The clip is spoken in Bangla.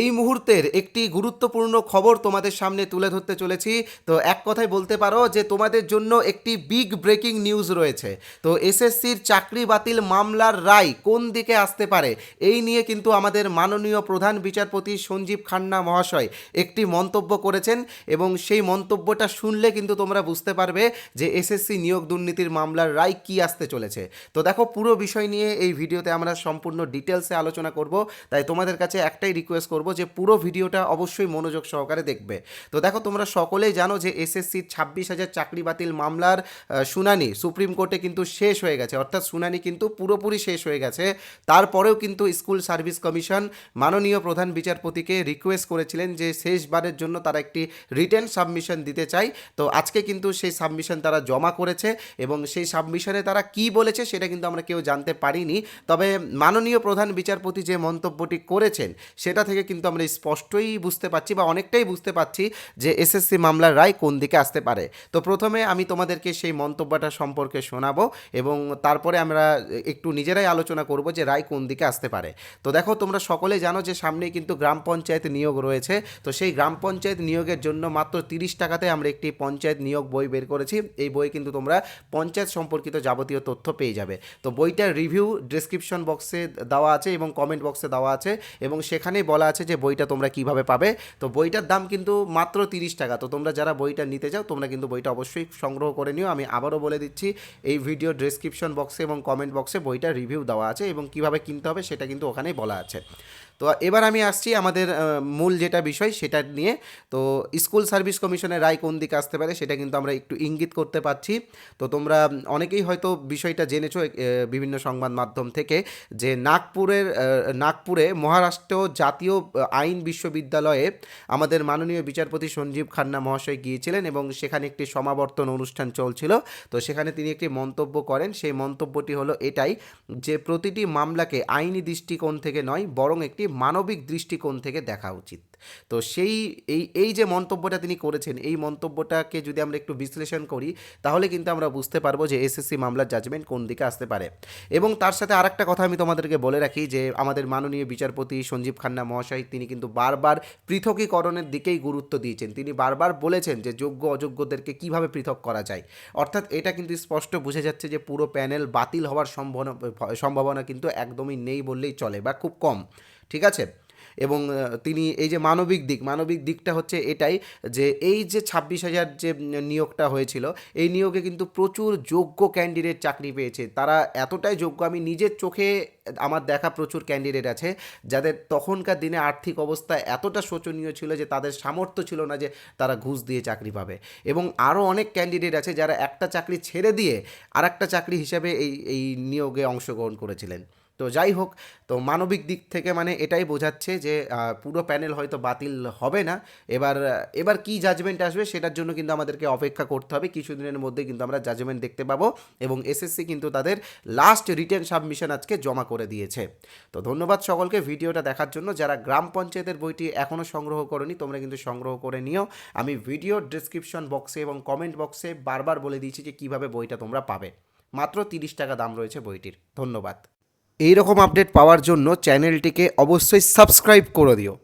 এই মুহূর্তের একটি গুরুত্বপূর্ণ খবর তোমাদের সামনে তুলে ধরতে চলেছি। তো এক কথায় বলতে পারো যে তোমাদের জন্য একটি বিগ ব্রেকিং নিউজ রয়েছে। তো এসএসসির চাকরি বাতিল মামলার রায় কোন দিকে আসতে পারে? এই নিয়ে কিন্তু আমাদের মাননীয় প্রধান বিচারপতি সঞ্জীব খান্না মহাশয় একটি মন্তব্য করেছেন এবং সেই মন্তব্যটা শুনলে কিন্তু তোমরা বুঝতে পারবে যে এসএসসি নিয়োগ দুর্নীতির মামলার রায় কি আসতে চলেছে। তো দেখো, পুরো বিষয় নিয়ে এই ভিডিওতে আমরা সম্পূর্ণ ডিটেলসে আলোচনা করব। তাই তোমাদের কাছে একটাই রিকোয়েস্ট করব যে পুরো ভিডিওটা অবশ্যই মনোযোগ সহকারে দেখবে। তো দেখো, তোমরা সকলেই জানো যে এসএসসির ছাব্বিশ হাজার চাকরি বাতিল মামলার শুনানি সুপ্রিম কোর্টে কিন্তু শেষ হয়ে গেছে। অর্থাৎ শুনানি কিন্তু পুরোপুরি শেষ হয়ে গেছে। তারপরেও কিন্তু স্কুল সার্ভিস কমিশন মাননীয় প্রধান বিচারপতিকে রিকোয়েস্ট করেছিলেন যে শেষবারের জন্য তারা একটি রিটেন সাবমিশন দিতে চাই। তো আজকে কিন্তু সেই সাবমিশন তারা জমা করেছে এবং সেই সাবমিশনে তারা কি বলেছে সেটা কিন্তু আমরা কেউ জানতে পারিনি। তবে মাননীয় প্রধান বিচারপতি যে মন্তব্যটি করেছেন, সেটা থেকে কিন্তু আমরা স্পষ্টই বুঝতে পারছি বা অনেকটাই বুঝতে পারছি যে এসএসসি মামলার রায় কোন দিকে আসতে পারে। তো প্রথমে আমি তোমাদেরকে সেই মন্তব্যটা সম্পর্কে শোনাবো এবং তারপরে আমরা একটু নিজেরাই আলোচনা করব যে রায় কোন দিকে আসতে পারে। তো দেখো, তোমরা সকলে জানো যে সামনেই কিন্তু গ্রাম পঞ্চায়েত নিয়োগ রয়েছে। তো সেই গ্রাম পঞ্চায়েত নিয়োগের জন্য মাত্র তিরিশ টাকাতে আমরা একটি পঞ্চায়েত নিয়োগ বই বের করেছি। এই বই কিন্তু তোমরা পঞ্চায়েত সম্পর্কিত যাবতীয় তথ্য পেয়ে যাবে। তো বইটার রিভিউ ডিসক্রিপশন বক্সে দেওয়া আছে এবং কমেন্ট বক্সে দেওয়া আছে এবং সেখানেই বলা আছে যে বইটা তোমরা কীভাবে পাবে। তো বইটার দাম কিন্তু মাত্র তিরিশ টাকা। তো তোমরা যারা বইটা নিতে চাও, তোমরা কিন্তু বইটা অবশ্যই সংগ্রহ করে নিও। আমি আবারও বলে দিচ্ছি, এই ভিডিও ডেসক্রিপশন বক্সে এবং কমেন্ট বক্সে বইটা রিভিউ দেওয়া আছে এবং কীভাবে কিনতে হবে সেটা কিন্তু ওখানেই বলা আছে। তো এবার আমি আসছি আমাদের মূল যেটা বিষয় সেটা নিয়ে। তো স্কুল সার্ভিস কমিশনের রায় কোন দিকে আসতে পারে সেটা কিন্তু আমরা একটু ইঙ্গিত করতে পারছি। তো তোমরা অনেকেই হয়তো বিষয়টা জেনেছো বিভিন্ন সংবাদ মাধ্যম থেকে, যে নাগপুরের নাগপুরে মহারাষ্ট্র জাতীয় আইন বিশ্ববিদ্যালয়ে আমাদের মাননীয় বিচারপতি সঞ্জীব খান্না মহাশয় গিয়েছিলেন এবং সেখানে একটি সমাবর্তন অনুষ্ঠান চলছিল। তো সেখানে তিনি একটি মন্তব্য করেন। সেই মন্তব্যটি হলো এটাই যে প্রতিটি মামলাকে আইনি দৃষ্টিকোণ থেকে নয়, বরং একটি মানবিক দৃষ্টিকোণ থেকে দেখা উচিত। তো সেই, এই এই যে মন্তব্যটা তিনি করেছেন, এই মন্তব্যটাকে যদি আমরা একটু বিশ্লেষণ করি, তাহলে কিন্তু আমরা বুঝতে পারব যে এসএসসি মামলার জাজমেন্ট কোন দিকে আসতে পারে। এবং তার সাথে আরেকটা কথা আমি তোমাদেরকে বলে রাখি যে, আমাদের মাননীয় বিচারপতি সঞ্জীব খান্না মহাশয়, তিনি কিন্তু বারবার পৃথকীকরণের দিকেই গুরুত্ব দিয়েছেন। তিনি বারবার বলেছেন যে, যোগ্য অযোগ্যদেরকে কীভাবে পৃথক করা যায়। অর্থাৎ এটা কিন্তু স্পষ্ট বুঝে যাচ্ছে যে, পুরো প্যানেল বাতিল হওয়ার সম্ভাবনা সম্ভাবনা কিন্তু একদমই নেই বললেই চলে বা খুব কম। ঠিক আছে? এবং তিনি এই যে মানবিক দিক, মানবিক দিকটা হচ্ছে এটাই যে এই যে ছাব্বিশ হাজার যে নিয়োগটা হয়েছিল, এই নিয়োগে কিন্তু প্রচুর যোগ্য ক্যান্ডিডেট চাকরি পেয়েছে। তারা এতটাই যোগ্য, আমি নিজের চোখে আমার দেখা প্রচুর ক্যান্ডিডেট আছে, যাদের তখনকার দিনে আর্থিক অবস্থা এতটা শোচনীয় ছিল যে তাদের সামর্থ্য ছিল না যে তারা ঘুষ দিয়ে চাকরি পাবে। এবং আরও অনেক ক্যান্ডিডেট আছে যারা একটা চাকরি ছেড়ে দিয়ে আর একটা চাকরি হিসাবে এই এই নিয়োগে অংশগ্রহণ করেছিলেন। তো যাই হোক, তো মানবিক দিক থেকে মানে এটাই বোঝাচ্ছে যে পুরো প্যানেল হয়তো বাতিল হবে না। এবার এবার কি জাজমেন্ট আসবে সেটার জন্য কিন্তু আমাদেরকে অপেক্ষা করতে হবে। কিছুদিনের মধ্যে কিন্তু আমরা জাজমেন্ট দেখতে পাবো এবং এসএসসি কিন্তু তাদের লাস্ট রিটেন সাবমিশন আজকে জমা করে দিয়েছে। তো ধন্যবাদ সকলকে ভিডিওটা দেখার জন্য। যারা গ্রাম পঞ্চায়েতের বইটি এখনও সংগ্রহ করেনি, তোমরা কিন্তু সংগ্রহ করে নিও। আমি ভিডিও ডিসক্রিপশন বক্সে এবং কমেন্ট বক্সে বারবার বলে দিয়েছি যে কীভাবে বইটা তোমরা পাবে। মাত্র তিরিশ টাকা দাম রয়েছে বইটির। ধন্যবাদ। এই রকম আপডেট পাওয়ার জন্য চ্যানেলটিকে অবশ্যই সাবস্ক্রাইব করে দিও।